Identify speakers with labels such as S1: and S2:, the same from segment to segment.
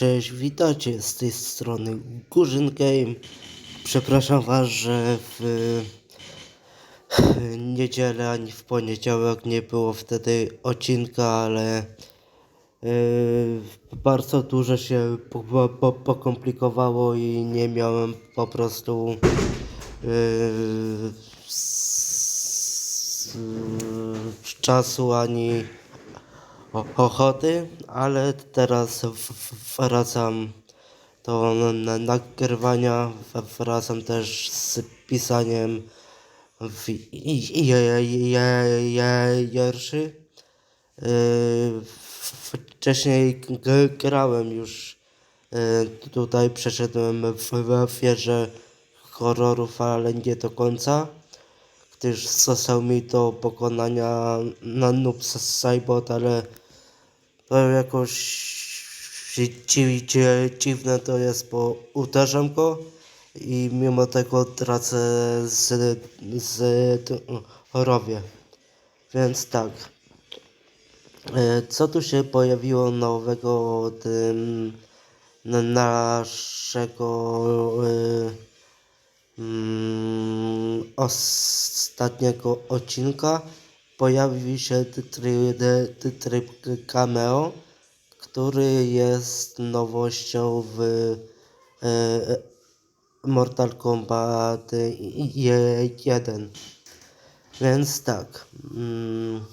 S1: Cześć, witajcie z tej strony Gurzyn Game. Przepraszam Was, że w niedzielę ani w poniedziałek nie było wtedy odcinka, ale yy, bardzo dużo się po, po, po, pokomplikowało i nie miałem po prostu yy, s- s- czasu ani ochoty, ale teraz wracam do na- nagrywania, wracam też z pisaniem wierszy. Yy, Wcześniej grałem już yy, tutaj, przeszedłem w, w wieżę horrorów, ale nie do końca gdyż został mi do pokonania na noob Cybot, ale to jakoś dzi, dzi, dziwne to jest, bo uderzam go i mimo tego tracę z, z. Więc tak. E, Co tu się pojawiło nowego od ym, na- naszego mm, ostatniego odcinka pojawił się tryb, cameo, który jest nowością w e, Mortal Kombat 1. Więc tak. Mm,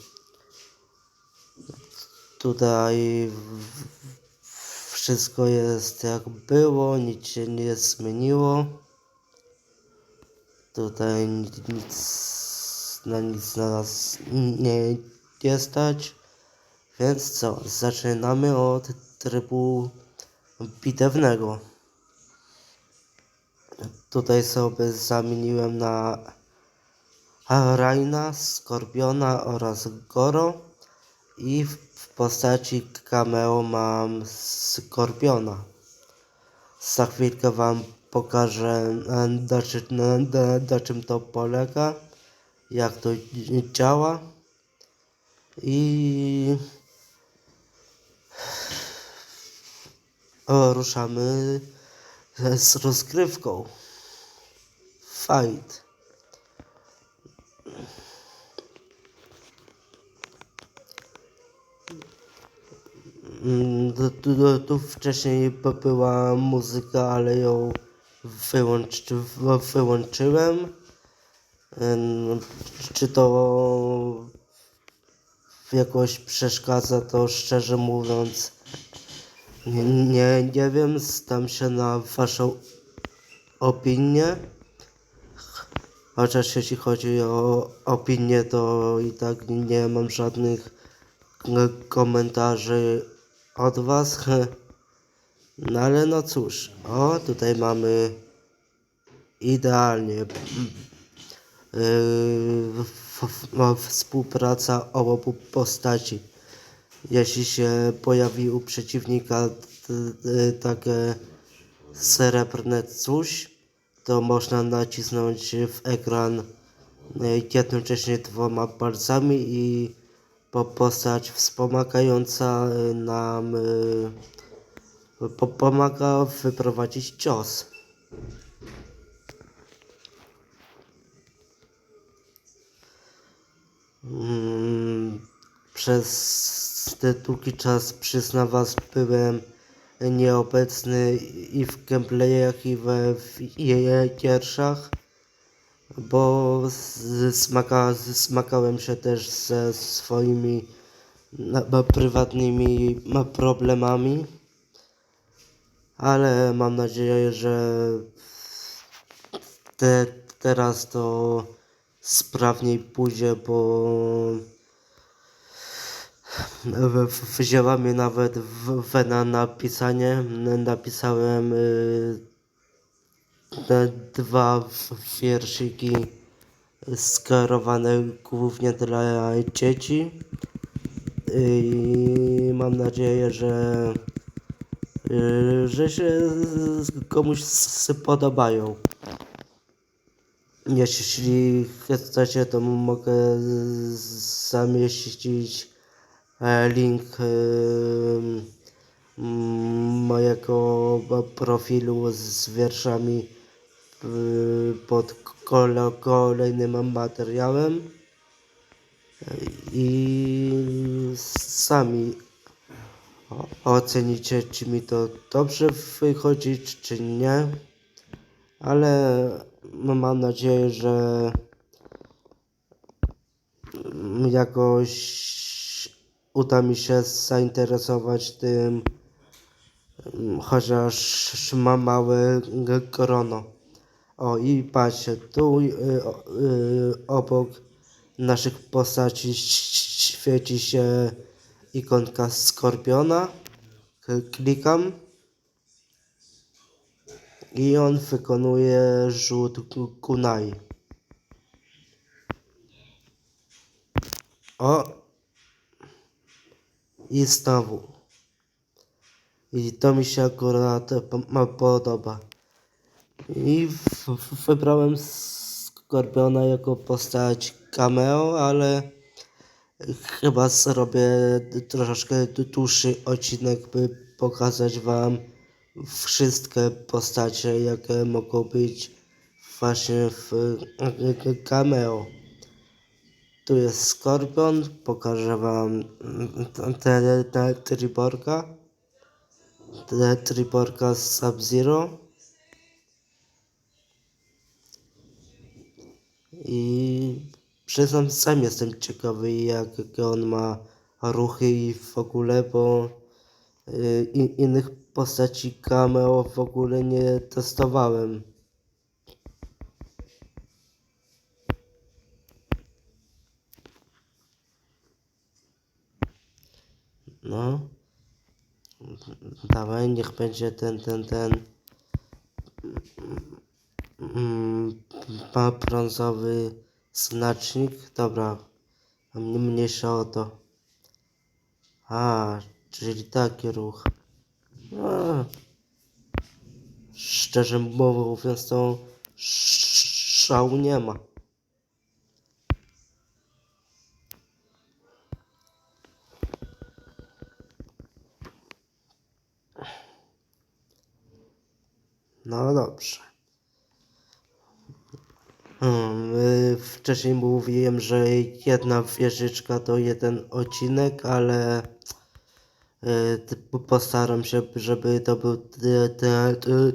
S1: tutaj wszystko jest jak było, nic się nie zmieniło. Tutaj nic, na nic na nas nie, nie stać. Więc co, zaczynamy od trybu bitewnego. Tutaj sobie zamieniłem na Raina, Skorpiona oraz Goro i w postaci cameo mam Skorpiona. Za chwilkę Wam pokażę e, na, na, na, czym to polega, jak to działa i ruszamy z rozgrywką. Fight. Mm, Tu, tu, tu wcześniej by- była muzyka, ale ją wyłączy, wy- wyłączyłem. Czy to jakoś przeszkadza, to szczerze mówiąc nie, nie, wiem. Stam się na Waszą opinię. Chociaż jeśli chodzi o opinię, to i tak nie mam żadnych k- komentarzy od Was. No ale no cóż, o tutaj mamy idealnie yy, w- w- współpraca obu postaci. Jeśli się pojawi u przeciwnika t- takie srebrne coś, to można nacisnąć w ekran y, jednocześnie dwoma palcami i po postać wspomagająca y, nam y, po, pomaga wyprowadzić cios. Mm, Przez ten długi czas przyznam was byłem nieobecny i w gameplayach i we w jej wierszach, bo smaka, smakałem się też ze swoimi na- prywatnymi ma- problemami, ale mam nadzieję, że te, teraz to sprawniej pójdzie, bo wzięła mnie nawet wena na pisanie. Napisałem y, te dwa w- wierszyki skierowane głównie dla dzieci. I mam nadzieję, że, że się komuś spodobają. Jeśli chcecie, to mogę zamieścić e, link mm, mojego profilu z wierszami y, pod kole, kolejnym materiałem i sami ocenicie, czy mi to dobrze wychodzi, czy- nie. Ale mam nadzieję, że jakoś uda mi się zainteresować tym, chociaż mam małe grono. O i patrzcie, tu y, y, obok naszych postaci świeci się ikonka skorpiona. Klikam i on wykonuje rzut ku- kunai. O! I znowu. I to mi się akurat podoba. I wybrałem Skorpiona jako postać cameo, ale chyba zrobię troszeczkę dłuższy odcinek, by pokazać wam wszystkie postacie, jakie mogą być właśnie w cameo. Tu jest Skorpion, pokażę wam te Triborga, Triborga z Sub-Zero. I przyznam, sam jestem ciekawy, jakie on ma ruchy i w ogóle, bo y, innych postaci cameo w ogóle nie testowałem. No. Dawaj, niech będzie ten, ten, ten. Mm, ma brązowy znacznik. Dobra. A mnie mniejsza o to. A, czyli taki ruch. A. Szczerze mówiąc, to sz- szału nie ma. No dobrze. Hmm, y, wcześniej mówiłem, że jedna wieżyczka to jeden odcinek, ale y, postaram się, żeby to był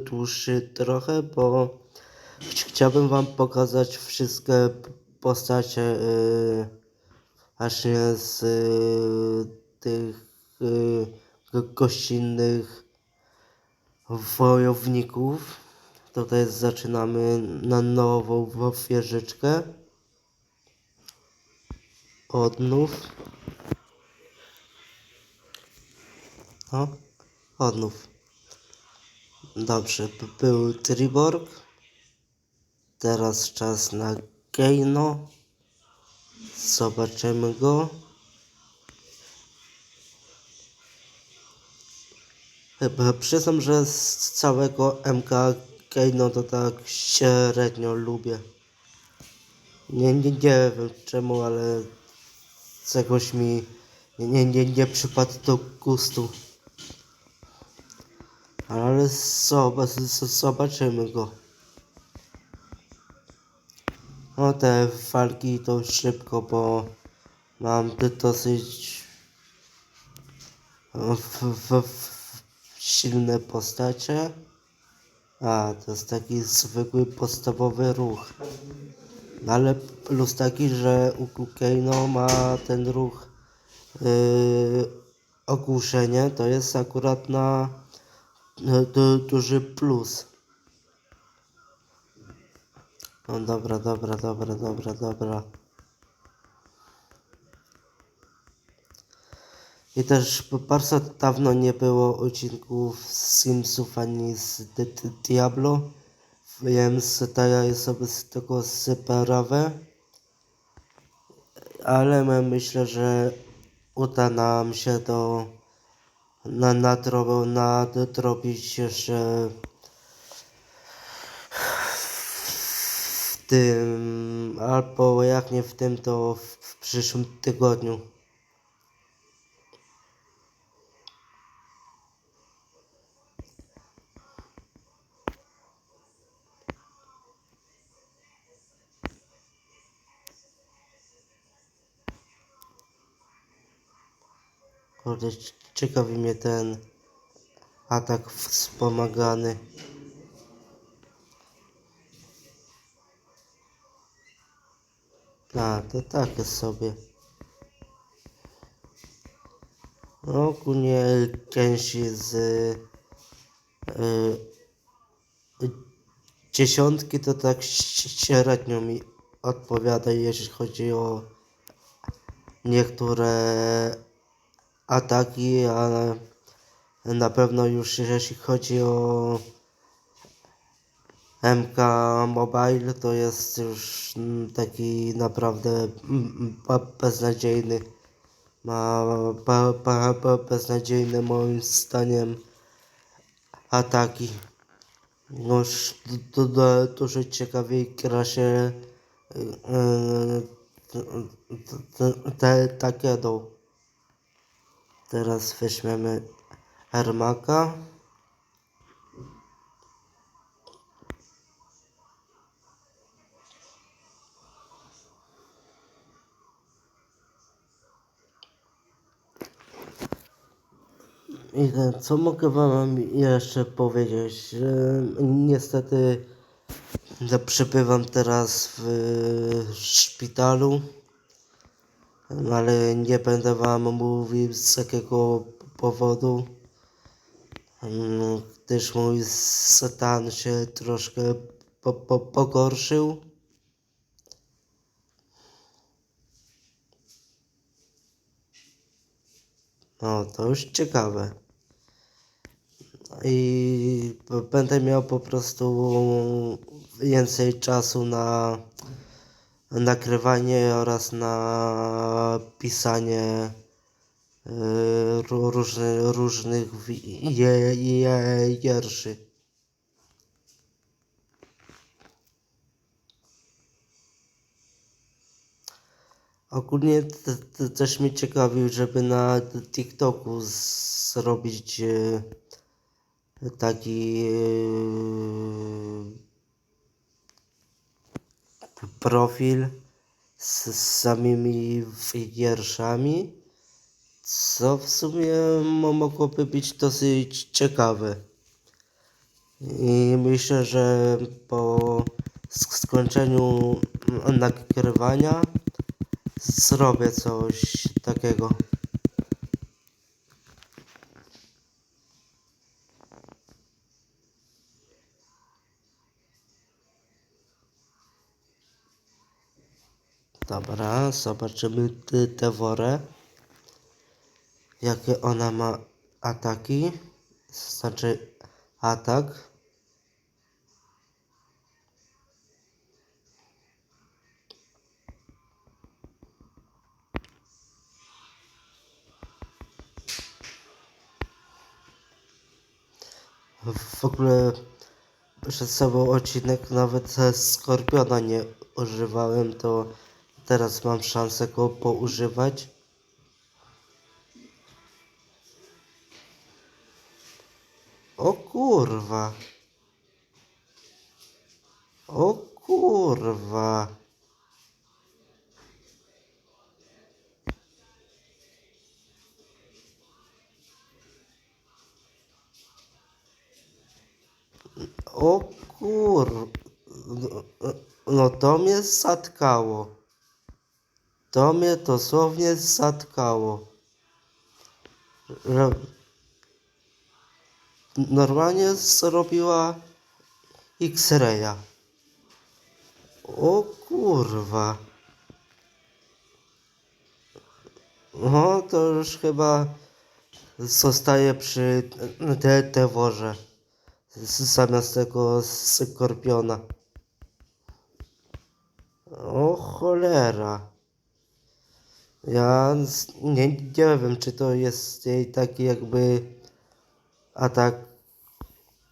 S1: dłuższy trochę, bo ch- chciałbym wam pokazać wszystkie postacie y, właśnie z tych go- gościnnych wojowników. Tutaj zaczynamy na nową wieżyczkę. Odnów. O, odnów. Dobrze, był Triborg. Teraz czas na Keino. Zobaczymy go. Przyznam, że z całego MK Keino to tak średnio lubię. Nie, nie, nie wiem czemu, ale jakoś mi nie, nie, nie przypadł do gustu. Ale zobaczymy go. No te walki to szybko, bo mam dosyć w, w, w, silne postacie. A, to jest taki zwykły podstawowy ruch. No Ale plus taki, że u Keino ma ten ruch yy, ogłuszenie, to jest akurat na yy, du, duży plus. No dobra, dobra, dobra, dobra, dobra. I też bardzo dawno nie było odcinków z Simsów ani z Di- Di- Diablo, więc zdaję sobie z tego sprawę. Ale my myślę, że uda nam się to na, nadro, nadrobić jeszcze w tym, albo jak nie w tym, to w, w przyszłym tygodniu. Kurde, ciekawi mnie ten atak wspomagany. A, to takie sobie. No, ogólnie Kenshi z y, y, dziesiątki to tak średnio mi odpowiada, jeśli chodzi o niektóre ataki, ale na pewno już jeśli chodzi o MK Mobile, to jest już taki naprawdę be- beznadziejny. Ma be- be- be- beznadziejne moim zdaniem ataki. No już du- du- dużo ciekawiej gra się yy, t- t- te Takedą. Teraz weźmiemy Ermaka. I co mogę wam jeszcze powiedzieć? Niestety przebywam teraz w szpitalu, ale nie będę wam mówił z jakiego powodu, mm, gdyż mój stan się troszkę po, po, pogorszył. No, to już ciekawe. I b- będę miał po prostu więcej czasu na nagrywanie oraz na pisanie y, ró- różny, różnych wierszy. Ogólnie też mnie ciekawił, żeby na TikToku zrobić e, taki e, profil z, samymi wierszami, co w sumie mo- mogłoby być dosyć ciekawe. I myślę, że po sk- skończeniu nagrywania zrobię coś takiego. Dobra, zobaczymy worę. Jakie ona ma ataki. Znaczy atak. W ogóle przed sobą odcinek nawet Skorpiona nie używałem, to teraz mam szansę go poużywać. O kurwa. O kurwa. O kur... No, no to mnie zatkało. To mnie dosłownie zatkało. Normalnie zrobiła X-raya. O kurwa. No to już chyba zostaje przy te, te worze. Z- Zamiast tego skorpiona. O cholera. Ja nie, nie wiem, czy to jest jej taki jakby atak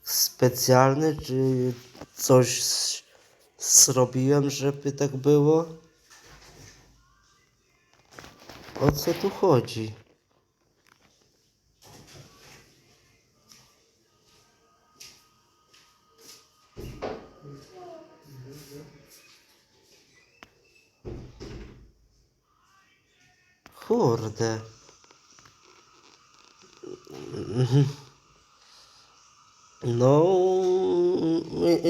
S1: specjalny, czy coś zrobiłem, żeby tak było. O co tu chodzi? Kurde. No,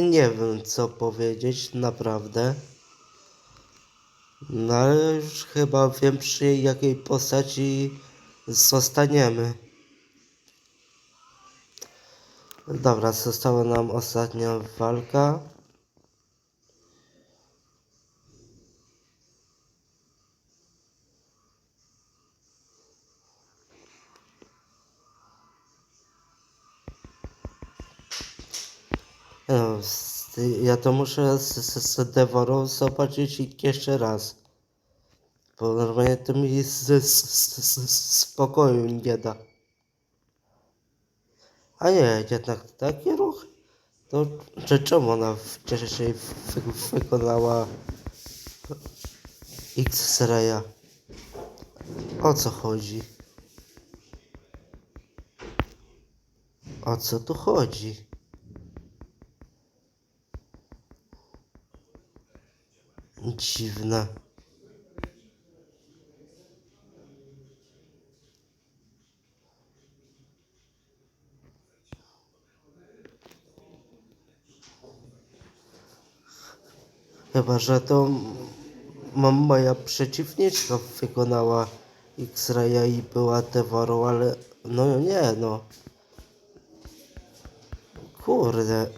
S1: nie- wiem co powiedzieć, naprawdę. No ale już chyba wiem przy jakiej postaci zostaniemy. Dobra, została nam ostatnia walka. Ja to muszę z, z, z Devorą zobaczyć jeszcze raz. Bo normalnie to mi z, z, z, z spokoju nie da. A nie, jednak taki ruch. To czemu ona wcześniej wy, wykonała X-raya? O co chodzi? O co tu chodzi? Dziwne. Chyba, że to m- m- moja przeciwniczka wykonała X-raya i była Devorą, ale no nie no. Kurde.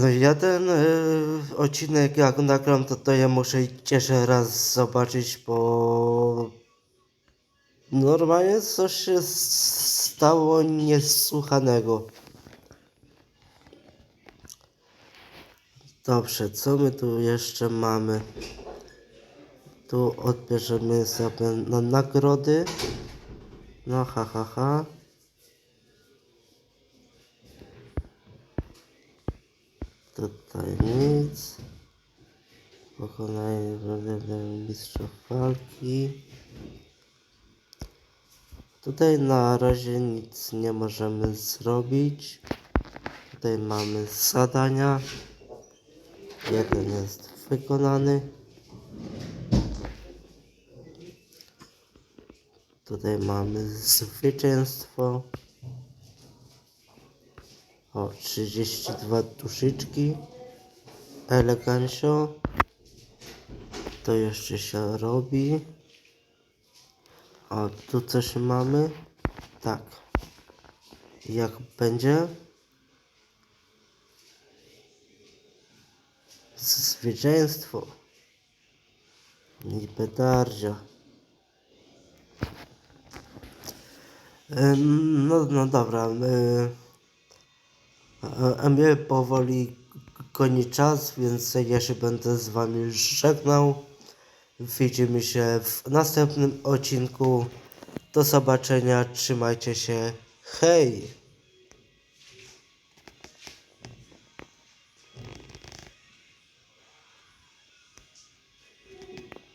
S1: No, ja ten y, odcinek jak nagram, to, to ja muszę jeszcze raz zobaczyć, bo normalnie coś się stało niesłuchanego. Dobrze, co my tu jeszcze mamy? Tu odbierzemy sobie na nagrody. No ha ha ha. Tutaj nic. Pokonanie mistrzów walki. Tutaj na razie nic nie możemy zrobić. Tutaj mamy zadania. Jeden jest wykonany. Tutaj mamy zwycięstwo. O, 32 duszyczki. Elegancio. To jeszcze się robi. O, tu coś mamy. Tak. Jak będzie? Zwycięstwo. I petardzia. No, no dobra. Mnie powoli goni czas, więc ja się będę z wami żegnał. Widzimy się w następnym odcinku. Do zobaczenia. Trzymajcie się. Hej!